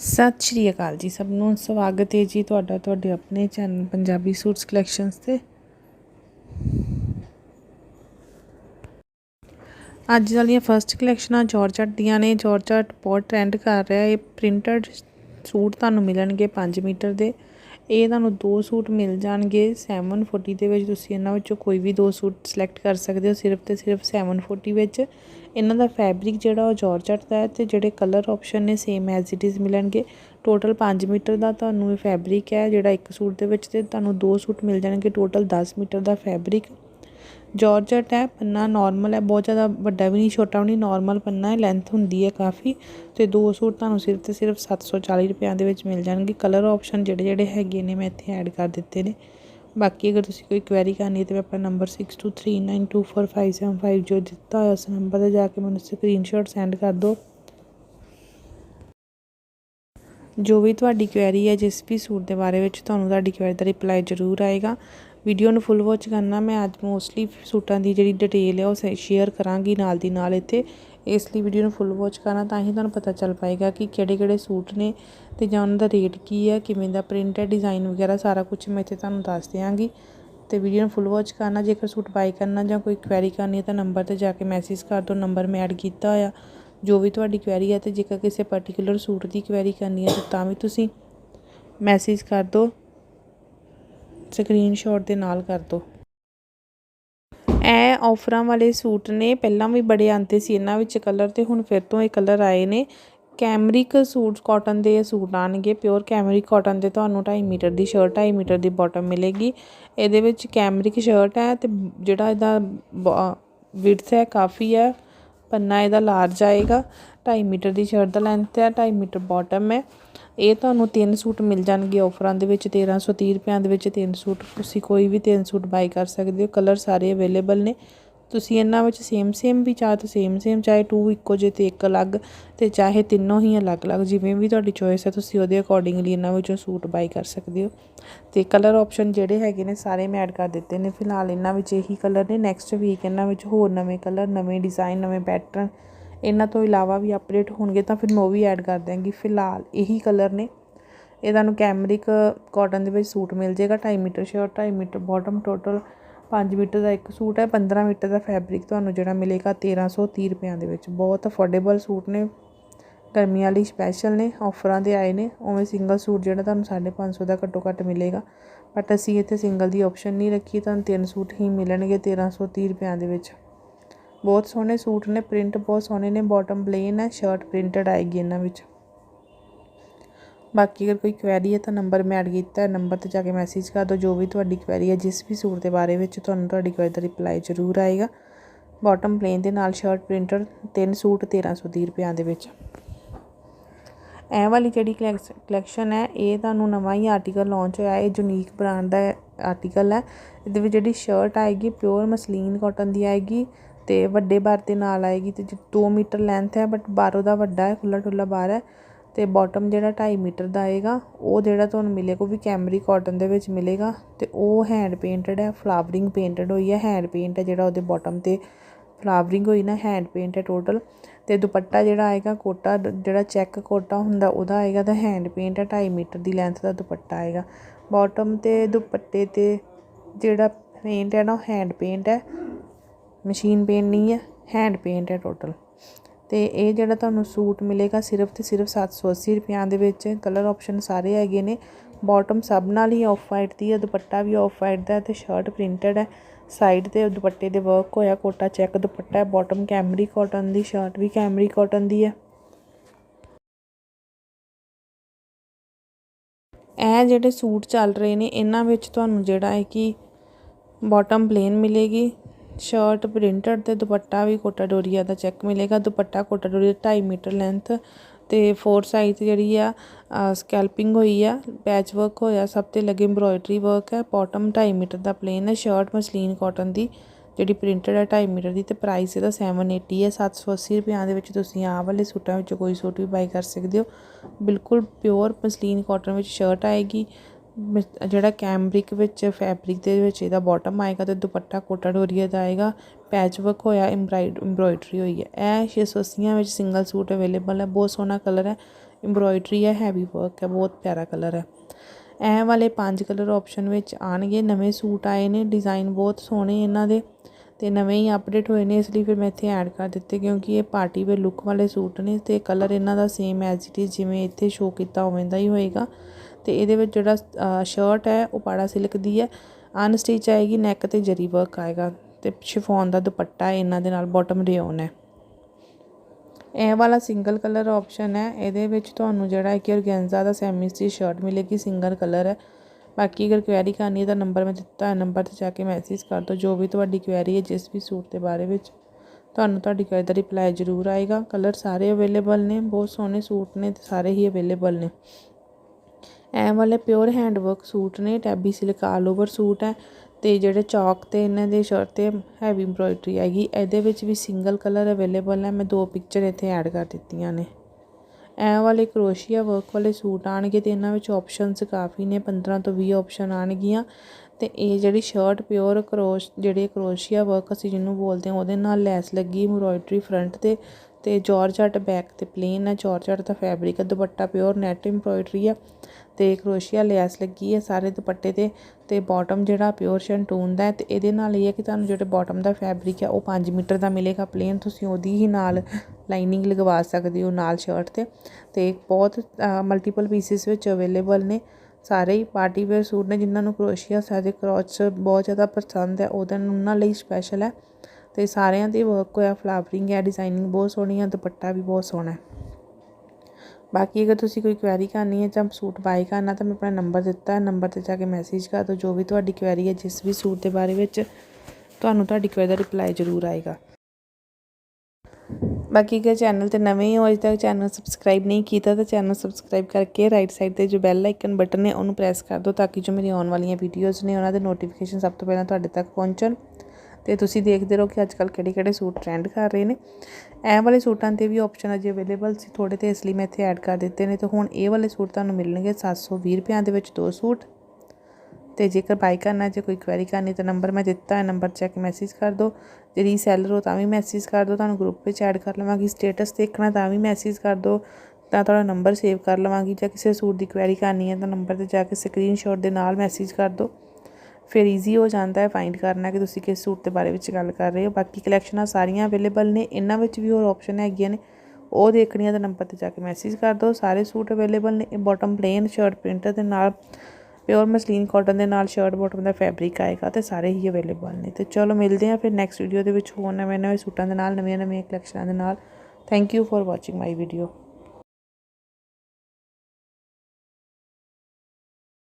ਸਤਿ ਸ਼੍ਰੀ ਅਕਾਲ ਜੀ ਸਭ ਨੂੰ, ਸਵਾਗਤ ਹੈ ਜੀ ਤੁਹਾਡਾ, ਤੁਹਾਡੇ ਆਪਣੇ ਚੈਨਲ ਪੰਜਾਬੀ ਸੂਟਸ ਕਲੈਕਸ਼ਨਸ ਤੇ। ਅੱਜ ਵਾਲੀਆਂ ਫਰਸਟ ਕਲੈਕਸ਼ਨਾਂ ਜਾਰਜਟ ਦੀਆਂ ਨੇ। ਜਾਰਜਟ ਬਹੁਤ ਟ੍ਰੈਂਡ ਕਰ ਰਿਹਾ ਇਹ ਪ੍ਰਿੰਟਡ ਸੂਟ ਤੁਹਾਨੂੰ ਮਿਲਣਗੇ 5 ਮੀਟਰ ਦੇ। ਇਹ ਤੁਹਾਨੂੰ ਦੋ ਸੂਟ ਮਿਲ ਜਾਣਗੇ। 740 ਦੇ ਵਿੱਚ ਤੁਸੀਂ ਇਹਨਾਂ ਵਿੱਚੋਂ ਕੋਈ ਵੀ ਦੋ ਸੂਟ ਸਿਲੈਕਟ ਕਰ ਸਕਦੇ ਹੋ, ਸਿਰਫ ਤੇ ਸਿਰਫ 740 ਵਿੱਚ। ਇਹਨਾਂ ਦਾ ਫੈਬਰਿਕ ਜਿਹੜਾ ਉਹ ਜਾਰਜਟ ਦਾ ਹੈ ਤੇ ਜਿਹੜੇ ਕਲਰ ਆਪਸ਼ਨ ਨੇ ਸੇਮ ਐਜ਼ ਇਟ ਇਜ਼ ਮਿਲਣਗੇ। ਟੋਟਲ 5 ਮੀਟਰ ਦਾ ਤੁਹਾਨੂੰ ਇਹ ਫੈਬਰਿਕ ਹੈ ਜਿਹੜਾ ਇੱਕ ਸੂਟ ਦੇ ਵਿੱਚ ਤੇ ਤੁਹਾਨੂੰ ਦੋ ਸੂਟ ਮਿਲ ਜਾਣਗੇ। ਟੋਟਲ 10 ਮੀਟਰ ਦਾ ਫੈਬਰਿਕ ਜਾਰਜਟ ਹੈ ਪੰਨਾ ਨਾਰਮਲ ਹੈ, ਬਹੁਤ ਜ਼ਿਆਦਾ ਵੱਡਾ ਵੀ ਨਹੀਂ, ਛੋਟਾ ਵੀ ਨਹੀਂ ਨਾਰਮਲ ਪੰਨਾ ਹੈ ਲੈਂਥ ਹੁੰਦੀ ਹੈ ਕਾਫੀ ਤੇ ਦੋ ਸੂਟ ਤੁਹਾਨੂੰ ਸਿਰਫ ਤੇ ਸਿਰਫ 740 ਰੁਪਏ ਦੇ ਵਿੱਚ ਮਿਲ ਜਾਣਗੇ। ਕਲਰ ਆਪਸ਼ਨ ਜਿਹੜੇ ਜਿਹੜੇ ਹੈਗੇ ਨੇ ਮੈਂ ਇੱਥੇ ਐਡ ਕਰ ਦਿੱਤੇ ਨੇ। ਬਾਕੀ ਅਗਰ ਤੁਸੀਂ ਕੋਈ ਕੁਐਰੀ ਕਰਨੀ ਹੈ ਤਾਂ ਮੈਂ ਆਪਣਾ ਨੰਬਰ 6239245575 ਜੋ ਦਿੱਤਾ ਹੋਇਆ ਉਸ ਨੰਬਰ ਤੇ ਜਾ ਕੇ ਮੈਨੂੰ ਸਕਰੀਨਸ਼ਾਟ ਸੈਂਡ ਕਰ ਦਿਓ। ਜੋ ਵੀ ਤੁਹਾਡੀ ਕੁਐਰੀ ਹੈ, ਜਿਸ ਵੀ ਸੂਟ ਦੇ ਬਾਰੇ ਵਿੱਚ ਤੁਹਾਨੂੰ ਤੁਹਾਡੀ ਕੁਐਰੀ ਦਾ ਰਿਪਲਾਈ ਜ਼ਰੂਰ ਆਏਗਾ। ਵੀਡੀਓ ਨੂੰ ਫੁੱਲ ਵਾਚ ਕਰਨਾ, ਮੈਂ ਅੱਜ ਮੋਸਟਲੀ ਸੂਟਾਂ ਦੀ ਜਿਹੜੀ ਡਿਟੇਲ ਹੈ ਉਹ ਸ਼ੇਅਰ ਕਰਾਂਗੀ ਨਾਲ ਦੀ ਨਾਲ ਇੱਥੇ। ਇਸ ਲਈ ਵੀਡੀਓ ਨੂੰ ਫੁੱਲ ਵਾਚ ਕਰਨਾ, ਤਾਂ ਹੀ ਤੁਹਾਨੂੰ ਪਤਾ ਚੱਲ ਪਾਏਗਾ ਕਿ ਕਿਹੜੇ ਕਿਹੜੇ ਸੂਟ ਨੇ ਤੇ ਜਾਂ ਉਹਨਾਂ ਦਾ ਰੇਟ ਕੀ ਹੈ ਕਿਵੇਂ ਦਾ ਪ੍ਰਿੰਟ ਹੈ ਡਿਜ਼ਾਈਨ ਵਗੈਰਾ ਸਾਰਾ ਕੁਝ ਮੈਂ ਇੱਥੇ ਤੁਹਾਨੂੰ ਦੱਸ ਦਿਆਂਗੀ। ਤੇ ਵੀਡੀਓ ਨੂੰ ਫੁੱਲ ਵਾਚ ਕਰਨਾ, ਜੇਕਰ ਸੂਟ ਬਾਈ ਕਰਨਾ ਜਾਂ ਕੋਈ ਕੁਐਰੀ ਕਰਨੀ ਹੈ ਤਾਂ ਨੰਬਰ ਤੇ ਜਾ ਕੇ ਮੈਸੇਜ ਕਰ ਦਿਓ ਨੰਬਰ ਮੈਂ ਐਡ ਕੀਤਾ ਹੋਇਆ। ਜੋ ਵੀ ਤੁਹਾਡੀ ਕੁਐਰੀ ਹੈ ਤੇ ਜੇਕਰ ਕਿਸੇ ਪਾਰਟਿਕੂਲਰ ਸੂਟ ਦੀ ਕੁਐਰੀ ਕਰਨੀ ਹੈ ਤਾਂ ਵੀ ਤੁਸੀਂ ਮੈਸੇਜ ਕਰ ਦਿਓ। ਸਕਰੀਨਸ਼ਾਟ ਦੇ ਨਾਲ ਕਰ ਦਿਓ ਇਹ ਆਫਰਾਂ ਵਾਲੇ ਸੂਟ ਨੇ, ਪਹਿਲਾਂ ਵੀ ਬੜੇ ਆਂਦੇ ਸੀ, ਇਹਨਾਂ ਵਿੱਚ ਕਲਰ ਤੇ ਹੁਣ ਫਿਰ ਤੋਂ ਇਹ ਕਲਰ ਆਏ ਨੇ। ਕੈਮਰਿਕ ਸੂਟ ਕਾਟਨ ਦੇ ਸੂਟ ਆਣਗੇ ਪਿਓਰ ਕੈਮਰਿਕ ਕਾਟਨ ਦੇ ਤੁਹਾਨੂੰ 2.5 ਮੀਟਰ ਦੀ ਸ਼ਰਟ 2.5 ਮੀਟਰ ਦੀ ਬਾਟਮ ਮਿਲੇਗੀ। ਇਹਦੇ ਵਿੱਚ ਕੈਮਰਿਕ ਸ਼ਰਟ ਹੈ ਤੇ ਜਿਹੜਾ ਇਹਦਾ ਵਿਡਥ ਹੈ ਕਾਫੀ ਹੈ, ਪੰਨਾ ਇਹਦਾ ਲਾਰਜ ਆਏਗਾ। 2.5 ਮੀਟਰ ਦੀ ਸ਼ਰਟ ਦਾ ਲੈਂਥ ਹੈ 2.5 ਮੀਟਰ ਬਾਟਮ ਹੈ। ਇਹ ਤੁਹਾਨੂੰ ਤਿੰਨ ਸੂਟ ਮਿਲ ਜਾਣਗੇ ਆਫਰਾਂ ਦੇ ਵਿੱਚ 1330 ਰੁਪਿਆਂ ਦੇ ਵਿੱਚ ਤਿੰਨ ਸੂਟ। ਤੁਸੀਂ ਕੋਈ ਵੀ ਤਿੰਨ ਸੂਟ ਬਾਈ ਕਰ ਸਕਦੇ ਹੋ ਕਲਰ ਸਾਰੇ ਅਵੇਲੇਬਲ ਨੇ। ਤੁਸੀਂ ਇਹਨਾਂ ਵਿੱਚ ਸੇਮ ਸੇਮ ਵੀ ਚਾਹੇ ਤਾਂ ਸੇਮ ਸੇਮ ਚਾਹੇ ਟੂ ਇੱਕੋ ਜਿਹੇ ਤੇ ਇੱਕ ਅਲੱਗ ਤੇ ਚਾਹੇ ਤਿੰਨੋਂ ਹੀ ਅਲੱਗ-ਅਲੱਗ, ਜਿਵੇਂ ਵੀ ਤੁਹਾਡੀ ਚੋਇਸ ਹੈ, ਤੁਸੀਂ ਉਹਦੇ ਅਕੋਰਡਿੰਗਲੀ ਇਹਨਾਂ ਵਿੱਚੋਂ ਸੂਟ ਬਾਈ ਕਰ ਸਕਦੇ ਹੋ। ਤੇ ਕਲਰ ਆਪਸ਼ਨ ਜਿਹੜੇ ਹੈਗੇ ਨੇ, ਸਾਰੇ ਮੈਂ ਐਡ ਕਰ ਦਿੱਤੇ ਨੇ। ਫਿਲਹਾਲ ਇਹਨਾਂ ਵਿੱਚ ਇਹੀ ਕਲਰ ਨੇ। ਨੈਕਸਟ ਵੀਕ ਇਹਨਾਂ ਵਿੱਚ ਹੋਰ ਨਵੇਂ ਕਲਰ ਨਵੇਂ ਡਿਜ਼ਾਈਨ ਨਵੇਂ ਪੈਟਰਨ ਇਹਨਾਂ ਤੋਂ ਇਲਾਵਾ ਵੀ ਅਪਡੇਟ ਹੋਣਗੇ ਤਾਂ ਫਿਰ ਮੈਂ ਉਹ ਵੀ ਐਡ ਕਰ ਦਿਆਂਗੀ। ਫਿਲਹਾਲ ਇਹੀ ਕਲਰ ਨੇ। ਇਹ ਤੁਹਾਨੂੰ ਕੈਮਰਿਕ ਕਾਟਨ ਦੇ ਵਿੱਚ ਸੂਟ ਮਿਲ ਜਾਏਗਾ। 2.5 metre shirt 2.5 metre bottom total 5 metre ਦਾ ਇੱਕ ਸੂਟ ਹੈ। 15 ਮੀਟਰ ਦਾ ਫੈਬਰਿਕ ਤੁਹਾਨੂੰ ਜਿਹੜਾ ਮਿਲੇਗਾ 1330 ਰੁਪਿਆਂ ਦੇ ਵਿੱਚ। ਬਹੁਤ ਅਫੋਰਡੇਬਲ ਸੂਟ ਨੇ। ਗਰਮੀਆਂ ਲਈ ਸਪੈਸ਼ਲ ਨੇ। ਆਫਰਾਂ ਦੇ ਆਏ ਨੇ। ਉਵੇਂ ਸਿੰਗਲ ਸੂਟ ਜਿਹੜਾ ਤੁਹਾਨੂੰ 550 ਦਾ ਘੱਟੋ ਘੱਟ ਮਿਲੇਗਾ। ਬਟ ਅਸੀਂ ਇੱਥੇ ਸਿੰਗਲ ਦੀ ਆਪਸ਼ਨ ਨਹੀਂ ਰੱਖੀ। ਤੁਹਾਨੂੰ ਤਿੰਨ ਸੂਟ ਹੀ ਮਿਲਣਗੇ 1330 ਰੁਪਿਆਂ ਦੇ ਵਿੱਚ। ਬਹੁਤ ਸੋਹਣੇ ਸੂਟ ਨੇ ਪ੍ਰਿੰਟ ਬਹੁਤ ਸੋਹਣੇ ਨੇ ਬਾਟਮ ਪਲੇਨ ਹੈ ਸ਼ਰਟ ਪ੍ਰਿੰਟਡ ਆਏਗੀ ਇਹਨਾਂ ਵਿੱਚ। ਬਾਕੀ ਅਗਰ ਕੋਈ ਕੁਐਰੀ ਹੈ ਤਾਂ ਨੰਬਰ ਮੈਂ ਐਡ ਕੀਤਾ ਹੈ ਨੰਬਰ ਤੇ ਜਾ ਕੇ ਮੈਸੇਜ ਕਰ ਦਿਓ, ਜੋ ਵੀ ਤੁਹਾਡੀ ਕੁਐਰੀ ਹੈ, ਜਿਸ ਵੀ ਸੂਟ ਦੇ ਬਾਰੇ ਵਿੱਚ ਤੁਹਾਨੂੰ ਤੁਹਾਡੀ ਕੁਐਰੀ ਦਾ ਰਿਪਲਾਈ ਜ਼ਰੂਰ ਆਏਗਾ। ਬਾਟਮ ਪਲੇਨ ਦੇ ਨਾਲ ਸ਼ਰਟ ਪ੍ਰਿੰਟਡ ਤਿੰਨ ਸੂਟ 1330 ਰੁਪਿਆਂ ਦੇ ਵਿੱਚ। ਇਹ ਵਾਲੀ ਜਿਹੜੀ ਕਲੈਕਸ਼ਨ ਹੈ, ਇਹ ਤੁਹਾਨੂੰ ਨਵਾਂ ਹੀ ਆਰਟੀਕਲ ਲਾਂਚ ਹੋਇਆ ਹੈ ਯੂਨੀਕ ਬ੍ਰਾਂਡ ਦਾ ਆਰਟੀਕਲ ਹੈ। ਇਹਦੇ ਵਿੱਚ ਜਿਹੜੀ ਸ਼ਰਟ ਆਏਗੀ ਪਿਓਰ ਮਸਲੀਨ ਕਾਟਨ ਦੀ ਆਏਗੀ ਅਤੇ ਵੱਡੇ ਬਾਰ 'ਤੇ ਨਾਲ ਆਏਗੀ ਤੇ 2 ਮੀਟਰ ਲੈਂਥ ਹੈ ਬਟ ਬਾਰੋਂ ਦਾ ਵੱਡਾ ਹੈ, ਖੁੱਲ੍ਹਾ ਠੁੱਲਾ ਬਾਹਰ ਹੈ ਅਤੇ ਬੋਟਮ ਜਿਹੜਾ ਢਾਈ ਮੀਟਰ ਦਾ ਆਏਗਾ, ਉਹ ਜਿਹੜਾ ਤੁਹਾਨੂੰ ਮਿਲੇਗਾ ਉਹ ਵੀ ਕੈਮਰੀ ਕੋਟਨ ਦੇ ਵਿੱਚ ਮਿਲੇਗਾ ਅਤੇ ਉਹ ਹੈਂਡ ਪੇਂਟਡ ਹੈ ਫਲਾਵਰਿੰਗ ਪੇਂਟਡ ਹੋਈ ਹੈ ਹੈਂਡ ਪੇਂਟ ਹੈ ਜਿਹੜਾ ਉਹਦੇ ਬੋਟਮ ਤੇ ਫਲਾਵਰਿੰਗ ਹੋਈ ਨਾ ਹੈਂਡ ਪੇਂਟ ਹੈ ਟੋਟਲ ਅਤੇ ਦੁਪੱਟਾ ਜਿਹੜਾ ਆਏਗਾ, ਕੋਟਾ ਜਿਹੜਾ ਚੈੱਕ ਕੋਟਾ ਹੁੰਦਾ ਉਹਦਾ ਆਏਗਾ ਤਾਂ ਹੈਂਡ ਪੇਂਟ ਹੈ, ਢਾਈ ਮੀਟਰ ਦੀ ਲੈਂਥ ਦਾ ਦੁਪੱਟਾ ਆਏਗਾ। ਬੋਟਮ ਤੇ ਦੁਪੱਟੇ ਤੇ ਜਿਹੜਾ ਪੇਂਟ ਹੈ ਨਾ ਉਹ ਹੈਂਡ ਪੇਂਟ ਹੈ ਮਸ਼ੀਨ ਪੇਂਟ ਨਹੀਂ ਹੈ ਹੈਂਡ ਪੇਂਟ ਹੈ ਟੋਟਲ ਤੇ ਇਹ ਜਿਹੜਾ ਤੁਹਾਨੂੰ ਸੂਟ ਮਿਲੇਗਾ ਸਿਰਫ ਤੇ ਸਿਰਫ 780 ਰੁਪਿਆਂ ਦੇ ਵਿੱਚ। ਕਲਰ ਆਪਸ਼ਨ ਸਾਰੇ ਹੈਗੇ ਨੇ। ਬਾਟਮ ਸਭ ਨਾਲ ਹੀ ਆਫ ਵਾਈਟ ਦੀ ਹੈ, ਦੁਪੱਟਾ ਵੀ ਆਫ ਵਾਈਟ ਦਾ ਤੇ ਸ਼ਰਟ ਪ੍ਰਿੰਟਡ ਹੈ। ਸਾਈਡ ਤੇ ਦੁਪੱਟੇ ਦੇ ਵਰਕ ਹੋਇਆ, ਕੋਟਾ ਚੈੱਕ ਦੁਪੱਟਾ ਹੈ ਬਾਟਮ ਕੈਮਰੀ ਕਾਟਨ ਦੀ ਸ਼ਰਟ ਵੀ ਕੈਮਰੀ ਕਾਟਨ ਦੀ ਹੈ। ਇਹ ਜਿਹੜੇ ਸੂਟ ਚੱਲ ਰਹੇ ਨੇ, ਇਹਨਾਂ ਵਿੱਚ ਤੁਹਾਨੂੰ ਜਿਹੜਾ ਹੈ ਕਿ ਬਾਟਮ ਪਲੇਨ ਮਿਲੇਗੀ ਸ਼ਰਟ ਪ੍ਰਿੰਟਡ ਤੇ ਦੁਪੱਟਾ ਵੀ ਕੋਟਾ ਡੋਰੀਆ ਦਾ ਚੈੱਕ ਮਿਲੇਗਾ। ਦੁਪੱਟਾ ਕੋਟਾ ਡੋਰੀਆ 2.5 ਮੀਟਰ ਲੈਂਥ ਤੇ 4 ਸਾਈਜ਼ ਜਿਹੜੀ ਆ ਸਕੈਲਪਿੰਗ ਹੋਈ ਆ ਪੈਚ ਵਰਕ ਹੋਇਆ, ਸਭ ਤੇ ਲੱਗੇ ਐਮਬ੍ਰੋਇਡਰੀ ਵਰਕ ਹੈ। ਬਾਟਮ 2.5 ਮੀਟਰ ਦਾ ਪਲੇਨ ਹੈ। ਸ਼ਰਟ ਮਸਲੀਨ ਕਾਟਨ ਦੀ, ਜਿਹੜੀ ਪ੍ਰਿੰਟਡ ਹੈ 2.5 ਮੀਟਰ ਦੀ ਤੇ ਪ੍ਰਾਈਸ ਇਹਦਾ 780 ਹੈ। 780 ਰੁਪਿਆਂ ਦੇ ਵਿੱਚ ਤੁਸੀਂ ਆਹ ਵਾਲੇ ਸੂਟਾਂ ਵਿੱਚੋਂ ਕੋਈ ਸੂਟ ਵੀ ਬਾਈ ਕਰ ਸਕਦੇ ਹੋ। ਬਿਲਕੁਲ ਪਿਓਰ ਮਸਲੀਨ ਕਾਟਨ ਵਿੱਚ ਸ਼ਰਟ ਆਏਗੀ। ਜਿਹੜਾ ਕੈਮਰਿਕ ਵਿੱਚ ਫੈਬਰਿਕ ਦੇ ਵਿੱਚ ਇਹਦਾ ਬੋਟਮ ਆਏਗਾ ਅਤੇ ਦੁਪੱਟਾ ਕੋਟਾ ਡੋਰੀਆ ਦਾ ਆਏਗਾ ਪੈਚ ਵਰਕ ਹੋਇਆ ਐਮਬ੍ਰਾਇਡਰੀ ਹੋਈ ਹੈ। ਇਹ 680 ਵਿੱਚ ਸਿੰਗਲ ਸੂਟ ਅਵੇਲੇਬਲ ਹੈ, ਬਹੁਤ ਸੋਹਣਾ ਕਲਰ ਹੈ ਇੰਬਰੋਇਡਰੀ ਹੈ ਹੈਵੀ ਵਰਕ ਹੈ, ਬਹੁਤ ਪਿਆਰਾ ਕਲਰ ਹੈ। ਇਹ ਵਾਲੇ ਪੰਜ ਕਲਰ ਆਪਸ਼ਨ ਵਿੱਚ ਆਣਗੇ ਨਵੇਂ ਸੂਟ ਆਏ ਨੇ ਡਿਜ਼ਾਈਨ ਬਹੁਤ ਸੋਹਣੇ ਇਹਨਾਂ ਦੇ ਤੇ ਨਵੇਂ ਹੀ ਅਪਡੇਟ ਹੋਏ ਨੇ, ਇਸ ਲਈ ਫਿਰ ਮੈਂ ਇੱਥੇ ਐਡ ਕਰ ਦਿੱਤੇ ਕਿਉਂਕਿ ਇਹ ਪਾਰਟੀ ਵੇਅਰ ਲੁੱਕ ਵਾਲੇ ਸੂਟ ਨੇ ਤੇ ਕਲਰ ਇਹਨਾਂ ਦਾ ਸੇਮ ਐਜ਼ ਇਟ ਇਜ਼ ਜਿਵੇਂ ਇੱਥੇ ਸ਼ੋ ਕੀਤਾ ਉਵੇਂ ਦਾ ਹੀ ਹੋਏਗਾ। ਤੇ ਇਹਦੇ ਵਿੱਚ ਜਿਹੜਾ ਸ਼ਰਟ ਹੈ, ਉਹ ਪਾੜਾ ਸਿਲਕ ਦੀ ਹੈ। ਅਨਸਟਿਚ ਆਏਗੀ ਨੈਕ ਤੇ ਜਰੀ ਵਰਕ ਆਏਗਾ ਤੇ ਸ਼ਿਫੋਨ ਦਾ ਦੁਪੱਟਾ ਇਹਨਾਂ ਦੇ ਨਾਲ ਬਾਟਮ ਰਿਓਨ ਹੈ। ਇਹ ਵਾਲਾ ਸਿੰਗਲ ਕਲਰ ਆਪਸ਼ਨ ਹੈ। ਇਹਦੇ ਵਿੱਚ ਤੁਹਾਨੂੰ ਜਿਹੜਾ ਹੈ ਕਿ ਔਰਗੈਂਜ਼ਾ ਦਾ ਸੈਮੀ ਸਟਿਚ ਸ਼ਰਟ ਮਿਲੇਗੀ ਸਿੰਗਲ ਕਲਰ ਹੈ। ਬਾਕੀ ਅਗਰ ਕੁਐਰੀ ਕਰਨੀ ਹੈ ਤਾਂ ਨੰਬਰ ਮੈਂ ਦਿੱਤਾ ਹੈ ਨੰਬਰ ਤੇ ਜਾ ਕੇ ਮੈਸੇਜ ਕਰ ਦਿਓ। ਜੋ ਵੀ ਤੁਹਾਡੀ ਕੁਐਰੀ ਹੈ, ਜਿਸ ਵੀ ਸੂਟ ਦੇ ਬਾਰੇ ਵਿੱਚ, ਤੁਹਾਨੂੰ ਤੁਹਾਡੀ ਕੁਐਰੀ ਦਾ ਰਿਪਲਾਈ ਜ਼ਰੂਰ ਆਏਗਾ। ਕਲਰ ਸਾਰੇ ਅਵੇਲੇਬਲ ਨੇ, ਬਹੁਤ ਸੋਹਣੇ ਸੂਟ ਨੇ ਤੇ ਸਾਰੇ ਹੀ ਅਵੇਲੇਬਲ ਨੇ। ਐ ਵਾਲੇ ਪਿਓਰ ਹੈਂਡ ਵਰਕ ਸੂਟ ਨੇ tabby silk all over suit ਹੈ ਤੇ ਜਿਹੜੇ ਚੌਕ ਤੇ ਇਹਨਾਂ ਦੇ ਸ਼ਰਟ ਤੇ ਹੈਵੀ ਐਮਬ੍ਰੋਇਡਰੀ ਹੈਗੀ, ਇਹਦੇ ਵਿੱਚ ਵੀ ਸਿੰਗਲ ਕਲਰ ਅਵੇਲੇਬਲ ਹੈ ਮੈਂ ਦੋ ਪਿਕਚਰ ਇੱਥੇ ਐਡ ਕਰ ਦਿੱਤੀਆਂ ਨੇ। ਐ ਵਾਲੇ ਕਰੋਸ਼ੀਆ ਵਰਕ ਵਾਲੇ ਸੂਟ ਆਣਗੇ ਤੇ ਇਹਨਾਂ ਵਿੱਚ ਆਪਸ਼ਨਸ ਕਾਫੀ ਨੇ 15 ਤੋਂ 20 ਆਪਸ਼ਨ ਆਣਗੀਆਂ ਤੇ ਇਹ ਜਿਹੜੀ ਸ਼ਰਟ ਪਿਓਰ ਕਰੋਸ਼ ਜਿਹੜੇ ਕਰੋਸ਼ੀਆ ਵਰਕ ਅਸੀਂ ਜਿਹਨੂੰ ਬੋਲਦੇ ਹਾਂ, ਉਹਦੇ ਨਾਲ ਲੈਸ ਲੱਗੀ ਐਮਬ੍ਰੋਇਡਰੀ ਫਰੰਟ ਤੇ ਤੇ ਜਾਰਜਟ ਬੈਕ ਤੇ ਪਲੇਨ ਹੈ। ਜਾਰਜਟ ਦਾ ਫੈਬਰਿਕ ਹੈ, ਦੁਪੱਟਾ ਪਿਓਰ ਨੈਟ ਐਮਬ੍ਰੋਇਡਰੀ ਹੈ ਤੇ ਕਰੋਸ਼ੀਆ ਲੈਸ ਲੱਗੀ ਹੈ ਸਾਰੇ ਦੁਪੱਟੇ ਤੇ ਤੇ ਬਾਟਮ ਜਿਹੜਾ ਪਿਓਰ ਸ਼ੈਂਟੂਨ ਦਾ ਤੇ ਇਹਦੇ ਨਾਲ ਇਹ ਹੈ ਕਿ ਤੁਹਾਨੂੰ ਜਿਹੜੇ ਬਾਟਮ ਦਾ ਫੈਬਰਿਕ ਹੈ ਉਹ 5 ਮੀਟਰ ਦਾ ਮਿਲੇਗਾ ਪਲੇਨ। ਤੁਸੀਂ ਉਹਦੀ ਹੀ ਨਾਲ ਲਾਈਨਿੰਗ ਲਗਵਾ ਸਕਦੇ ਹੋ ਨਾਲ ਸ਼ਰਟ ਤੇ ਤੇ ਬਹੁਤ ਮਲਟੀਪਲ ਪੀਸਿਸ ਵਿੱਚ ਅਵੇਲੇਬਲ ਨੇ। ਸਾਰੇ ਹੀ ਪਾਰਟੀ ਵੇਅਰ ਸੂਟ ਨੇ ਜਿਨ੍ਹਾਂ ਨੂੰ ਕਰੋਸ਼ੀਆ ਸਾਡੇ ਕਰੋਚ ਬਹੁਤ ਜ਼ਿਆਦਾ ਪਸੰਦ ਹੈ, ਉਹਦੇ ਉਹਨਾਂ ਲਈ ਸਪੈਸ਼ਲ ਹੈ। ਤੇ ਸਾਰਿਆਂ ਦੇ ਵਰਕ ਹੋਇਆ ਫਲਾਵਰਿੰਗ ਹੈ ਡਿਜ਼ਾਈਨਿੰਗ ਬਹੁਤ ਸੋਹਣੀ ਹੈ, ਦੁਪੱਟਾ ਵੀ ਬਹੁਤ ਸੋਹਣਾ ਹੈ। ਬਾਕੀ ਅਗਰ ਤੁਸੀਂ ਕੋਈ ਕੁਐਰੀ ਕਰਨੀ ਹੈ ਜਾਂ ਸੂਟ ਬਾਈ ਕਰਨਾ, ਤਾਂ ਮੈਂ ਆਪਣਾ ਨੰਬਰ ਦਿੱਤਾ ਹੈ ਨੰਬਰ ਤੇ ਜਾ ਕੇ ਮੈਸੇਜ ਕਰ ਦਿਓ, ਜੋ ਵੀ ਤੁਹਾਡੀ ਕੁਐਰੀ ਹੈ, ਜਿਸ ਵੀ ਸੂਟ ਦੇ ਬਾਰੇ ਵਿੱਚ ਤੁਹਾਨੂੰ ਤੁਹਾਡੀ ਕੁਐਰੀ ਦਾ ਰਿਪਲਾਈ ਜ਼ਰੂਰ ਆਏਗਾ। ਬਾਕੀ ਅਗਰ ਚੈਨਲ ਤੇ ਨਵੇਂ ਹੋ, ਅਜੇ ਤੱਕ ਚੈਨਲ ਸਬਸਕ੍ਰਾਈਬ ਨਹੀਂ ਕੀਤਾ, ਤਾਂ ਚੈਨਲ ਸਬਸਕ੍ਰਾਈਬ ਕਰਕੇ ਰਾਈਟ ਸਾਈਡ ਤੇ ਜੋ ਬੈਲ ਆਈਕਨ ਬਟਨ ਹੈ, ਉਹਨੂੰ ਪ੍ਰੈਸ ਕਰ ਦਿਓ, ਤਾਂ ਕਿ ਜੋ ਮੇਰੀ ਆਉਣ ਵਾਲੀਆਂ ਵੀਡੀਓਜ਼ ਨੇ, ਉਹਨਾਂ ਦੇ ਨੋਟੀਫਿਕੇਸ਼ਨ ਸਭ ਤੋਂ ਪਹਿਲਾਂ ਤੁਹਾਡੇ ਤੱਕ ਪਹੁੰਚਣ। ਤੇ ਤੁਸੀਂ ਦੇਖਦੇ ਰਹੋ ਕਿ ਅੱਜ ਕੱਲ ਕਿਹੜੇ ਕਿਹੜੇ ਸੂਟ ਟ੍ਰੈਂਡ ਕਰ ਰਹੇ ਨੇ। ਇਹ ਵਾਲੇ ਸੂਟਾਂ ਤੇ ਵੀ ਆਪਸ਼ਨ ਅਜੇ ਅਵੇਲੇਬਲ ਸੀ ਥੋੜੇ ਤੇ, ਇਸ ਲਈ ਮੈਂ ਇੱਥੇ ਐਡ ਕਰ ਦਿੱਤੇ ਨੇ। ਤੇ ਹੁਣ ਇਹ ਵਾਲੇ ਸੂਟ ਤੁਹਾਨੂੰ ਮਿਲਣਗੇ 720 ਰੁਪਿਆਂ ਦੇ ਵਿੱਚ ਦੋ ਸੂਟ। ਤੇ ਜੇਕਰ ਬਾਈ ਕਰਨਾ ਜੇ ਕੋਈ ਕੁਐਰੀ ਕਰਨੀ ਤਾਂ ਨੰਬਰ ਮੈਂ ਦਿੱਤਾ ਹੈ ਨੰਬਰ ਚੈੱਕ ਮੈਸੇਜ ਕਰ ਦਿਓ। ਜੇ ਰੀਸੈਲਰ ਹੋ ਤਾਂ ਵੀ ਮੈਸੇਜ ਕਰ ਦਿਓ, ਤੁਹਾਨੂੰ ਗਰੁੱਪ ਵਿੱਚ ਐਡ ਕਰ ਲਵਾਂਗੀ। ਸਟੇਟਸ ਦੇਖਣਾ ਤਾਂ ਵੀ ਮੈਸੇਜ ਕਰ ਦਿਓ, ਤਾਂ ਤੁਹਾਡਾ ਨੰਬਰ ਸੇਵ ਕਰ ਲਵਾਂਗੀ। ਜਾਂ ਕਿਸੇ ਸੂਟ ਦੀ ਕੁਐਰੀ ਕਰਨੀ ਹੈ ਤਾਂ ਨੰਬਰ ਤੇ ਜਾ ਕੇ ਸਕਰੀਨਸ਼ਾਟ ਦੇ ਨਾਲ ਮੈਸੇਜ ਕਰ ਦਿਓ। ਫਿਰ ਈਜ਼ੀ ਹੋ ਜਾਂਦਾ ਹੈ ਫਾਈਂਡ ਕਰਨਾ ਕਿ ਤੁਸੀਂ ਕਿਸ ਸੂਟ ਦੇ ਬਾਰੇ ਵਿੱਚ ਗੱਲ ਕਰ ਰਹੇ ਹੋ। ਬਾਕੀ ਕਲੈਕਸ਼ਨਾਂ ਸਾਰੀਆਂ ਅਵੇਲੇਬਲ ਨੇ, ਇਹਨਾਂ ਵਿੱਚ ਵੀ ਹੋਰ ਆਪਸ਼ਨ ਹੈਗੀਆਂ ਨੇ। ਉਹ ਦੇਖਣੀਆਂ ਤਾਂ ਨੰਬਰ ਤੇ ਜਾ ਕੇ ਮੈਸੇਜ ਕਰ ਦਿਓ। ਸਾਰੇ ਸੂਟ ਅਵੇਲੇਬਲ ਨੇ, ਇਹ ਬਾਟਮ ਪਲੇਨ ਸ਼ਰਟ ਪ੍ਰਿੰਟਰ ਦੇ ਨਾਲ ਪਿਓਰ ਮਸਲੀਨ ਕਾਟਨ ਦੇ ਨਾਲ ਸ਼ਰਟ ਬਾਟਮ ਦਾ ਫੈਬਰਿਕ ਆਏਗਾ ਤੇ ਸਾਰੇ ਹੀ ਅਵੇਲੇਬਲ ਨੇ। ਤੇ ਚਲੋ ਮਿਲਦੇ ਹਾਂ ਫਿਰ ਨੈਕਸਟ ਵੀਡੀਓ ਦੇ ਵਿੱਚ ਹੋਰ ਨਵੇਂ ਨਵੇਂ ਸੂਟਾਂ ਦੇ ਨਾਲ ਨਵੀਆਂ ਨਵੀਆਂ ਕਲੈਕਸ਼ਨਾਂ ਦੇ ਨਾਲ। Thank you for watching my video